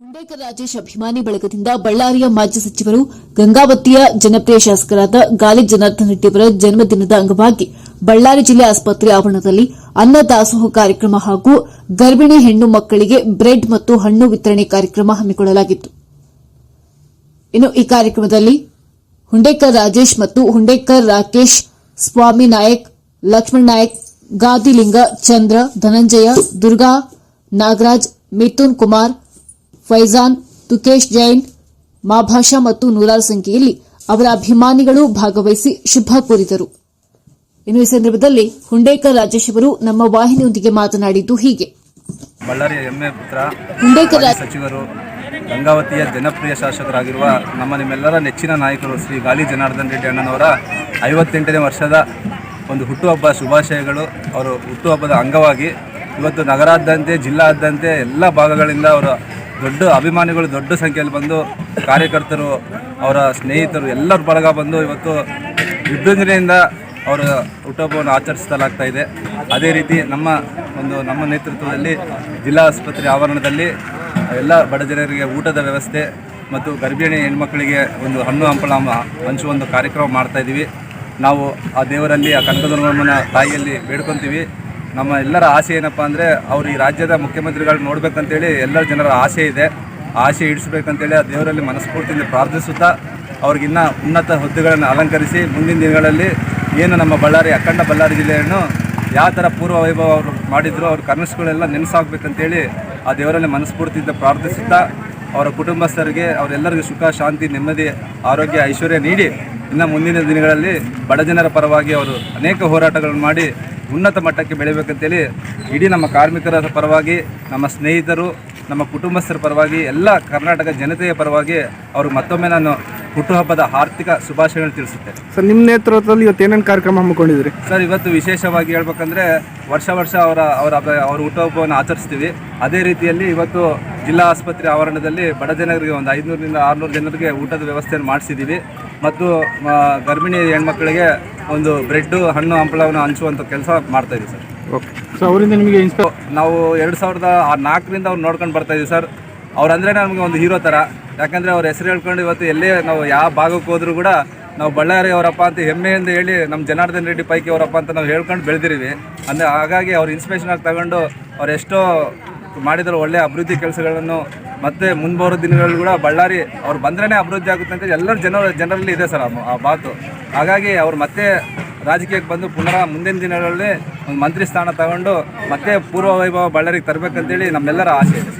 ಹುಂಡೇಕರ್ ರಾಜೇಶ್ ಅಭಿಮಾನಿ ಬಳಗದಿಂದ ಬಳ್ಳಾರಿಯ ಮಾಜಿ ಸಚಿವರು, ಗಂಗಾವತಿಯ ಜನಪ್ರಿಯ ಶಾಸಕರಾದ ಗಾಲಿ ಜನಾರ್ದನ್ ರೆಡ್ಡಿ ಅವರ ಜನ್ಮದಿನದ ಅಂಗವಾಗಿ ಬಳ್ಳಾರಿ ಜಿಲ್ಲೆ ಆಸ್ಪತ್ರೆ ಆವರಣದಲ್ಲಿ ಅನ್ನ ದಾಸೋಹ ಕಾರ್ಯಕ್ರಮ ಹಾಗೂ ಗರ್ಭಿಣಿ ಹೆಣ್ಣು ಮಕ್ಕಳಿಗೆ ಬ್ರೆಡ್ ಮತ್ತು ಹಣ್ಣು ವಿತರಣೆ ಕಾರ್ಯಕ್ರಮ ಹಮ್ಮಿಕೊಳ್ಳಲಾಗಿತ್ತು. ಇನ್ನು ಈ ಕಾರ್ಯಕ್ರಮದಲ್ಲಿ ಹುಂಡೇಕರ್ ರಾಜೇಶ್ ಮತ್ತು ಹುಂಡೇಕರ್ ರಾಕೇಶ್, ಸ್ವಾಮಿ ನಾಯಕ್, ಲಕ್ಷ್ಮಣ್ ನಾಯಕ್, ಗಾದಿಲಿಂಗ, ಚಂದ್ರ, ಧನಂಜಯ, ದುರ್ಗಾ, ನಾಗರಾಜ್, ಮಿಥುನ್ ಕುಮಾರ್ ಫೈಜಾನ್ ತುಕೇಶ್ ಜೈನ್ ಮಾಭಾಷಾ ಮತ್ತು ನೂರಾರು ಸಂಖ್ಯೆಯಲ್ಲಿ ಅವರ ಅಭಿಮಾನಿಗಳು ಭಾಗವಹಿಸಿ ಶುಭ ಕೋರಿದರು. ಇನ್ನು ಈ ಸಂದರ್ಭದಲ್ಲಿ ಹುಂಡೇಕರ್ ರಾಜೇಶ್ ಅವರು ನಮ್ಮ ವಾಹಿನಿಯೊಂದಿಗೆ ಮಾತನಾಡಿದ್ದು ಹೀಗೆ. ಬಳ್ಳಾರಿಯ ಹೆಮ್ಮೆ ಪುತ್ರ ಹುಂಡೇಕರ್ ಸಚಿವರು ಗಂಗಾವತಿಯ ಜನಪ್ರಿಯ ಶಾಸಕರಾಗಿರುವ ನಮ್ಮ ನಿಮ್ಮೆಲ್ಲರ ನೆಚ್ಚಿನ ನಾಯಕರು ಶ್ರೀ ಗಾಲಿ ಜನಾರ್ದನ್ ರೆಡ್ಡಿ ಅಣ್ಣನವರ ಐವತ್ತೆಂಟನೇ ವರ್ಷದ ಒಂದು ಹುಟ್ಟುಹಬ್ಬ ಶುಭಾಶಯಗಳು. ಅವರು ಹುಟ್ಟುಹಬ್ಬದ ಅಂಗವಾಗಿ ಇವತ್ತು ನಗರಾದ್ಯಂತೆ ಜಿಲ್ಲಾದ್ಯಂತೆ ಎಲ್ಲ ಭಾಗಗಳಿಂದ ಅವರ ದೊಡ್ಡ ಅಭಿಮಾನಿಗಳು, ದೊಡ್ಡ ಸಂಖ್ಯೆಯಲ್ಲಿ ಬಂದು ಕಾರ್ಯಕರ್ತರು, ಅವರ ಸ್ನೇಹಿತರು ಎಲ್ಲರ ಬಳಗ ಬಂದು ಇವತ್ತು ವಿಜೃಂಭಣೆಯಿಂದ ಅವರ ಹುಟ್ಟುಹಬ್ಬವನ್ನು ಆಚರಿಸಲಾಗ್ತಾ ಇದೆ. ಅದೇ ರೀತಿ ನಮ್ಮ ಒಂದು, ನಮ್ಮ ನೇತೃತ್ವದಲ್ಲಿ ಜಿಲ್ಲಾ ಆಸ್ಪತ್ರೆ ಆವರಣದಲ್ಲಿ ಎಲ್ಲ ಬಡ ಜನರಿಗೆ ಊಟದ ವ್ಯವಸ್ಥೆ ಮತ್ತು ಗರ್ಭಿಣಿ ಹೆಣ್ಮಕ್ಕಳಿಗೆ ಒಂದು ಹಣ್ಣು ಹಂಪಲ ಹಂಚುವ ಒಂದು ಕಾರ್ಯಕ್ರಮ ಮಾಡ್ತಾ ಇದ್ದೀವಿ. ನಾವು ಆ ದೇವರಲ್ಲಿ, ಆ ಕನಕದುರ್ಗಮ್ಮನ ತಾಯಿಯಲ್ಲಿ ಬೇಡ್ಕೊತೀವಿ. ನಮ್ಮ ಎಲ್ಲರ ಆಸೆ ಏನಪ್ಪ ಅಂದರೆ ಅವರು ಈ ರಾಜ್ಯದ ಮುಖ್ಯಮಂತ್ರಿಗಳು ನೋಡ್ಬೇಕಂತೇಳಿ ಎಲ್ಲರ ಜನರ ಆಸೆ ಇದೆ. ಆಸೆ ಈಡಿಸ್ಬೇಕಂತೇಳಿ ಆ ದೇವರಲ್ಲಿ ಮನಸ್ಫೂರ್ತಿಯಿಂದ ಪ್ರಾರ್ಥಿಸುತ್ತಾ ಅವ್ರಿಗಿನ್ನ ಉನ್ನತ ಹುದ್ದೆಗಳನ್ನು ಅಲಂಕರಿಸಿ ಮುಂದಿನ ದಿನಗಳಲ್ಲಿ ಏನು ನಮ್ಮ ಬಳ್ಳಾರಿ, ಅಖಂಡ ಬಳ್ಳಾರಿ ಜಿಲ್ಲೆಯನ್ನು ಯಾವ ಥರ ಪೂರ್ವ ವೈಭವ ಅವರು ಮಾಡಿದ್ರು, ಅವ್ರ ಕನಸುಗಳೆಲ್ಲ ನೆನೆಸಾಗಬೇಕಂತೇಳಿ ಆ ದೇವರಲ್ಲಿ ಮನಸ್ಫೂರ್ತಿಯಿಂದ ಪ್ರಾರ್ಥಿಸುತ್ತಾ ಅವರ ಕುಟುಂಬಸ್ಥರಿಗೆ, ಅವರೆಲ್ಲರಿಗೂ ಸುಖ, ಶಾಂತಿ, ನೆಮ್ಮದಿ, ಆರೋಗ್ಯ, ಐಶ್ವರ್ಯ ನೀಡಿ ಇನ್ನು ಮುಂದಿನ ದಿನಗಳಲ್ಲಿ ಬಡ ಜನರ ಪರವಾಗಿ ಅವರು ಅನೇಕ ಹೋರಾಟಗಳನ್ನು ಮಾಡಿ ಉನ್ನತ ಮಟ್ಟಕ್ಕೆ ಬೆಳಿಬೇಕಂತೇಳಿ ಇಡೀ ನಮ್ಮ ಕಾರ್ಮಿಕರ ಪರವಾಗಿ ನಮ್ಮ ಸ್ನೇಹಿತರು ನಮ್ಮ ಕುಟುಂಬಸ್ಥರ ಪರವಾಗಿ ಎಲ್ಲ ಕರ್ನಾಟಕ ಜನತೆಯ ಪರವಾಗಿ ಅವ್ರಿಗೆ ಮತ್ತೊಮ್ಮೆ ನಾನು ಹುಟ್ಟುಹಬ್ಬದ ಆರ್ಥಿಕ ಶುಭಾಶಯಗಳನ್ನು ತಿಳಿಸುತ್ತೇನೆ. ಸರ್ ನಿಮ್ಮ ನೇತೃತ್ವದಲ್ಲಿ ಇವತ್ತು ಏನೇನು ಕಾರ್ಯಕ್ರಮ ಹಮ್ಮಿಕೊಂಡಿದ್ರಿ ಸರ್ ಇವತ್ತು ವಿಶೇಷವಾಗಿ ಹೇಳ್ಬೇಕಂದ್ರೆ ವರ್ಷ ವರ್ಷ ಅವರ ಅವರ ಅವರ ಹುಟ್ಟುಹಬ್ಬವನ್ನು ಆಚರಿಸ್ತೀವಿ. ಅದೇ ರೀತಿಯಲ್ಲಿ ಇವತ್ತು ಜಿಲ್ಲಾ ಆಸ್ಪತ್ರೆ ಆವರಣದಲ್ಲಿ ಬಡ ಜನರಿಗೆ ಒಂದು ಐದುನೂರರಿಂದ ಆರುನೂರು ಜನರಿಗೆ ಊಟದ ವ್ಯವಸ್ಥೆಯನ್ನು ಮಾಡಿಸಿದ್ದೀವಿ. ಮತ್ತು ಗರ್ಭಿಣಿ ಹೆಣ್ಮಕ್ಳಿಗೆ ಒಂದು ಬ್ರೆಡ್ಡು ಹಣ್ಣು ಹಂಪಳವನ್ನು ಹಂಚುವಂಥ ಕೆಲಸ ಮಾಡ್ತಾ ಇದ್ದೀವಿ ಸರ್. ಓಕೆ. ಸೊ ಅವರಿಂದ ನಿಮಗೆ ಇನ್ಸ್ಪ ನಾವು ಎರಡು ಸಾವಿರದ ನಾಲ್ಕರಿಂದ ಅವ್ರು ನೋಡ್ಕೊಂಡು ಬರ್ತಾ ಇದೀವಿ ಸರ್. ಅವ್ರು ಅಂದರೆ ನಮಗೆ ಒಂದು ಹೀರೋ ಥರ ಯಾಕಂದರೆ ಅವ್ರ ಹೆಸರು ಹೇಳ್ಕೊಂಡು ಇವತ್ತು ಎಲ್ಲೇ ನಾವು ಯಾವ ಭಾಗಕ್ಕೆ ಹೋದರೂ ಕೂಡ ನಾವು ಬಳ್ಳಾರಿ ಅವರಪ್ಪ ಅಂತ ಹೆಮ್ಮೆಯಿಂದ ಹೇಳಿ ನಮ್ಮ ಜನಾರ್ದನ್ ರೆಡ್ಡಿ ಪೈಕಿ ಅವರಪ್ಪ ಅಂತ ನಾವು ಹೇಳ್ಕೊಂಡು ಬೆಳೆದಿರಿವಿ ಅಂದರೆ ಹಾಗಾಗಿ ಅವ್ರ ಇನ್ಸ್ಪಿರೇಷನ್ ಆಗಿ ತಗೊಂಡು ಅವ್ರು ಎಷ್ಟೋ ಮಾಡಿದ್ರು ಒಳ್ಳೆಯ ಅಭಿವೃದ್ಧಿ ಕೆಲಸಗಳನ್ನು ಮತ್ತೆ ಮುಂಬರೋ ದಿನಗಳಲ್ಲಿ ಕೂಡ ಬಳ್ಳಾರಿ ಅವ್ರು ಬಂದ್ರೇ ಅಭಿವೃದ್ಧಿ ಆಗುತ್ತೆ ಅಂತ ಎಲ್ಲರೂ ಜನ ಜನರಲ್ಲಿ ಇದೆ ಸರ್ ಆ ಆ ಮಾತು. ಹಾಗಾಗಿ ಅವ್ರು ಮತ್ತೆ ರಾಜಕೀಯಕ್ಕೆ ಬಂದು ಪುನಃ ಮುಂದಿನ ದಿನಗಳಲ್ಲಿ ಒಂದು ಮಂತ್ರಿ ಸ್ಥಾನ ತಗೊಂಡು ಮತ್ತೆ ಪೂರ್ವ ವೈಭವ ಬಳ್ಳಾರಿಗೆ ತರಬೇಕಂತೇಳಿ ನಮ್ಮೆಲ್ಲರ ಆಸೆ ಇದೆ.